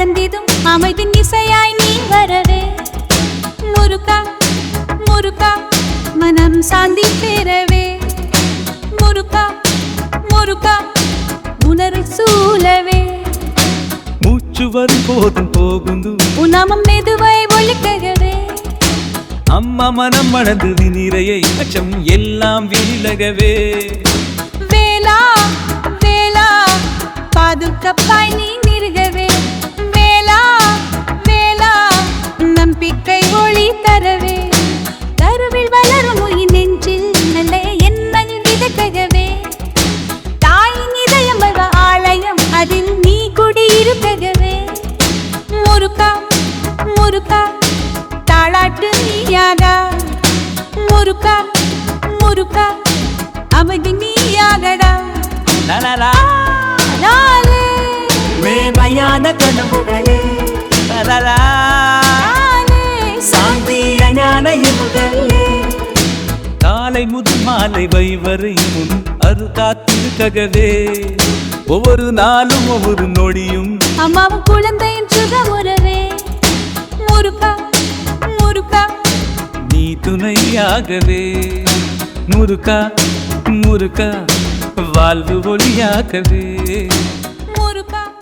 கலந்திடும் அமைதின் இசையாய் நீ வரவே. முருகா முருகா மனம் சாந்தி பெறவே. முருகா முருகா உணர்வு சூழவே. மூச்சு வரும் போதும் போகுந்து உணமம் மெதுவாய் ஒழுக்கவே அம்மா மனம் மணந்தது நிறையை அச்சம் எல்லாம் விலகவே வேளா வேளா பாதுகாப்பாய் நீ தாளாட்டு நீயாகா முருகா முருகா அமைதி நீயாகடா லலலா, லாலே மேமையான கனவுகளே. லலலா. லாலே சாந்திய ஞான எமுதலே காலை முதல் மாலை வைவரை முன் அரு காத்திருக்கவே ஒவ்வொரு நாளும் ஒவ்வொரு நொடியும் அம்மாவும் குழந்தையின் சுகமுறவே துணையாகவே. முருகா முருகா வாழ்வு ஒளியாகவே. முருகா.